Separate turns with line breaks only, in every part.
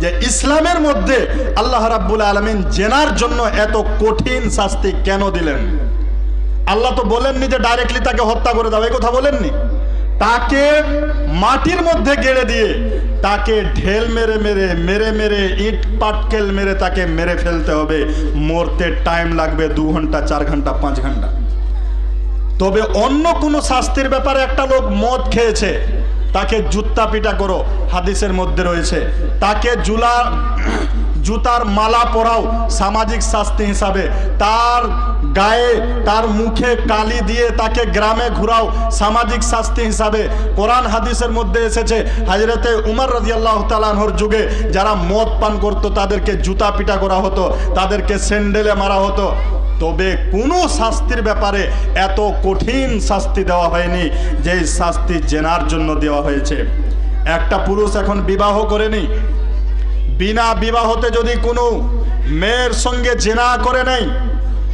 যে ইসলামের মধ্যে আল্লাহ রাব্বুল আলমিন জেনার জন্য এত কঠিন শাস্তি কেন দিলেন? আল্লাহ তো বলেননি যে ডাইরেক্টলি তাকে হত্যা করে দাও এই কথা বলেননি। তাকে মাটির মধ্যে গেড়ে দিয়ে তাকে ঢেল মেরে মেরে মেরে মেরে, ইট পাটকেল মেরে তাকে মেরে ফেলতে হবে। মরতে টাইম লাগবে দু ঘণ্টা, চার ঘণ্টা, পাঁচ ঘণ্টা। তবে অন্য কোনো শাস্তির ব্যাপারে একটা লোক মদ খেয়েছে। তাকে জুত্তা পিটা করো হাদিসের মধ্যে রয়েছে। তাকে জুলা জুতার মালা পরাও সামাজিক শাস্তি হিসাবে। তার গায়ে, তার মুখে কালি দিয়ে তাকে গ্রামে ঘুরাও সামাজিক শাস্তি হিসাবে। কোরআন হাদিসের মধ্যে এসেছে, হাজরতে উমর রাজিয়াল্লাহ তালানহর যুগে যারা মদ পান করতো, তাদেরকে জুতা পিটা করা হতো, তাদেরকে স্যান্ডেলে মারা হতো। তবে কোনো শাস্তির ব্যাপারে এত কঠিন শাস্তি দেওয়া হয়নি, যেই শাস্তি জেনার জন্য দেওয়া হয়েছে। একটা পুরুষ এখন বিবাহ করেনি বিনা বিবাহতে যদি কোনো মেয়ের সঙ্গে জেনা করে নেই,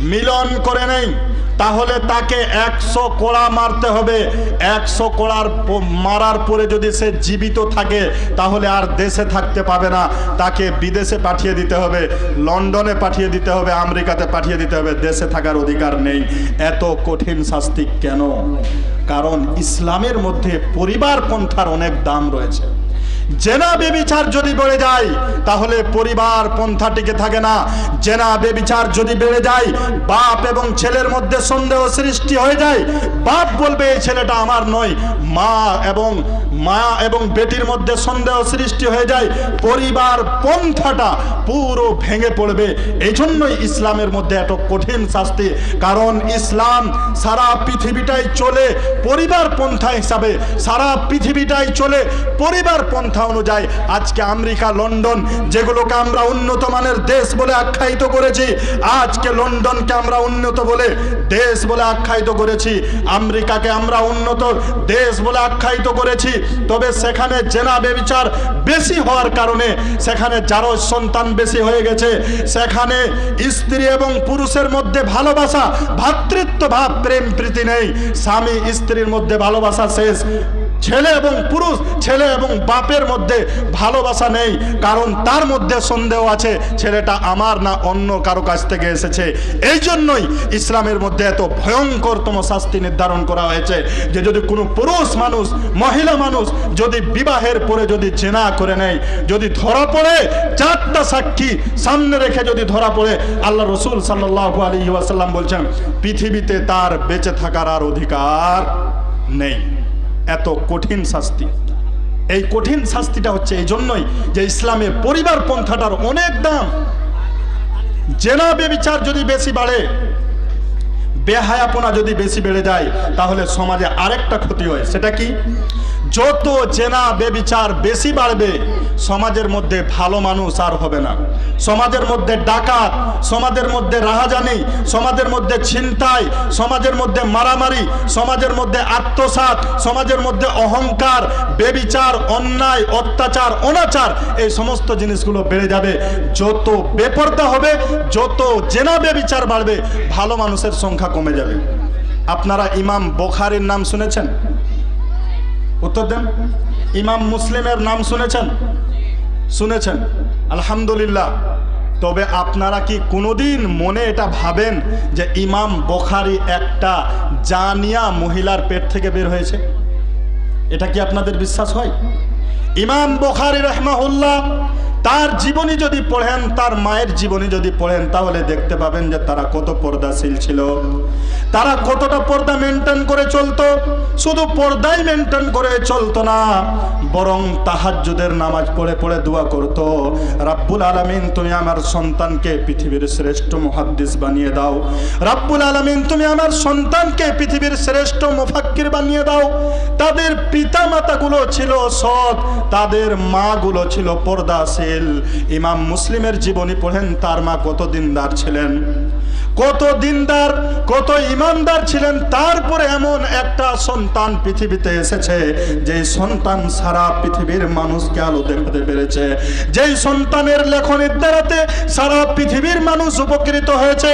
মিলন করে নেই, তাহলে তাকে একশো কোড়া মারতে হবে। একশো কোড়ার মারার পরে যদি সে জীবিত থাকে, তাহলে আর দেশে থাকতে পাবে না। তাকে বিদেশে পাঠিয়ে দিতে হবে, লন্ডনে পাঠিয়ে দিতে হবে, আমেরিকাতে পাঠিয়ে দিতে হবে। দেশে থাকার অধিকার নেই। এত কঠিন শাস্তি কেন? কারণ ইসলামের মধ্যে পরিবার পন্থার অনেক দাম রয়েছে। জেনা বেবিচার যদি বেড়ে যায়, তাহলে পরিবার পন্থা টিকে থাকে না। জেনা বেবিচার যদি বেড়ে যায়, বাপ এবং ছেলের মধ্যে সন্দেহ সৃষ্টি হয়ে যায়। বাপ বলবে, এই ছেলেটা আমার নয়। মা এবং মা এবং বেটির মধ্যে সন্দেহ সৃষ্টি হয়ে যায়। পরিবার পন্থাটা পুরো ভেঙে পড়বে। এই জন্যই ইসলামের মধ্যে এত কঠিন শাস্তি। কারণ ইসলাম সারা পৃথিবীটাই চলে পরিবার পন্থা হিসাবে। সারা পৃথিবীটাই চলে পরিবার পন্থা অনুযায়ী আজকে আমেরিকা, লন্ডন, যেগুলোকে আমরা উন্নত মানের দেশ বলে আখ্যায়িত করেছি, আজকে লন্ডনকে আমরা উন্নত বলে দেশ বলে আখ্যায়িত করেছি, আমেরিকাকে আমরা উন্নত দেশ বলে আখ্যায়িত করেছি। তবে সেখানে জেনা বেবিচার বেশি হওয়ার কারণে সেখানে যারো সন্তান বেশি হয়ে গেছে, সেখানে স্ত্রী এবং পুরুষের মধ্যে ভালোবাসা ভ্রাতৃত্ব ভাব, প্রেম, প্রীতি নেই। স্বামী স্ত্রীর মধ্যে ভালোবাসা শেষ। ছেলে এবং পুরুষ, ছেলে এবং বাপের মধ্যে ভালোবাসা নেই, কারণ তার মধ্যে সন্দেহ আছে, ছেলেটা আমার না অন্য কারও কাছ থেকে এসেছে। এই জন্যই ইসলামের মধ্যে এত ভয়ঙ্করতম শাস্তি নির্ধারণ করা হয়েছে যে যদি কোনো পুরুষ মানুষ, মহিলা মানুষ যদি বিবাহের পরে যদি চেনা করে নেয়, যদি ধরা পড়ে, চারটা সাক্ষী সামনে রেখে যদি ধরা পড়ে, আল্লাহ রসুল সাল্লাহ আলী ওয়াসাল্লাম বলছেন, পৃথিবীতে তার বেঁচে থাকার আর অধিকার নেই। এত কঠিন শাস্তি। এই কঠিন শাস্তিটা হচ্ছে এই জন্যই যে ইসলামে পরিবার পন্থাটার অনেক দাম। জেনা বেবিচার যদি বেশি বাড়ে, বেহায়াপনা যদি বেশি বেড়ে যায়, তাহলে সমাজে আরেকটা ক্ষতি হয়। সেটা কি? যত জেনা বেবিচার বেশি বাড়বে সমাজের মধ্যে ভালো মানুষ আর হবে না। সমাজের মধ্যে ডাকাত, সমাজের মধ্যে রাহাজানি, সমাজের মধ্যে ছিনতাই, সমাজের মধ্যে মারামারি, সমাজের মধ্যে আত্মসাৎ, সমাজের মধ্যে অহংকার, বেবিচার, অন্যায়, অত্যাচার, অনাচার, এই সমস্ত জিনিসগুলো বেড়ে যাবে। যত বেপর্দা হবে, যত জেনা বেবিচার বাড়বে, ভালো মানুষের সংখ্যা কমে যাবে। আপনারা ইমাম বোখারির নাম শুনেছেন? উত্তর দেন। ইমাম মুসলিমের নাম শুনেছেন? শুনেছেন। আলহামদুলিল্লাহ। তবে আপনারা কি কোনোদিন মনে এটা ভাবেন যে ইমাম বখারি একটা জানিয়া মহিলার পেট থেকে বের হয়েছে? এটা কি আপনাদের বিশ্বাস হয়? ইমাম বখারি রহমাউল্লাহ তার জীবনী যদি পড়েন, তার মায়ের জীবনী যদি পড়েন, তাহলে দেখতে পাবেন যে তারা কত পর্দাশীল ছিল। তারা কতটা পর্দা মেনটেন করে চলতো। শুধু পর্দাই মেনটেন করে চলতো না, বরং তাহাজ্জুদের নামাজ পড়ে পড়ে দোয়া করতো, রাব্বুল আলামিন, তুমি আমার সন্তানকে পৃথিবীর শ্রেষ্ঠ মুহাদ্দিস বানিয়ে দাও। রাব্বুল আলামিন, তুমি আমার সন্তানকে পৃথিবীর শ্রেষ্ঠ মুফাক্কির বানিয়ে দাও। তাদের পিতা মাতাগুলো ছিল সৎ, তাদের মাগুলো ছিল পর্দাশীল। ইমাম মুসলিমের জীবনী পড়েন, তার মা কত দিনদার ছিলেন? কত দিনদার, কত ইমানদার ছিলেন, তারপরে এমন একটা সন্তান পৃথিবীতে এসেছে, যেই সন্তান সারা পৃথিবীর মানুষকে আলো দেখাতে পেরেছে। যেই সন্তানের লেখনের দ্বারাতে সারা পৃথিবীর মানুষ উপকৃত হয়েছে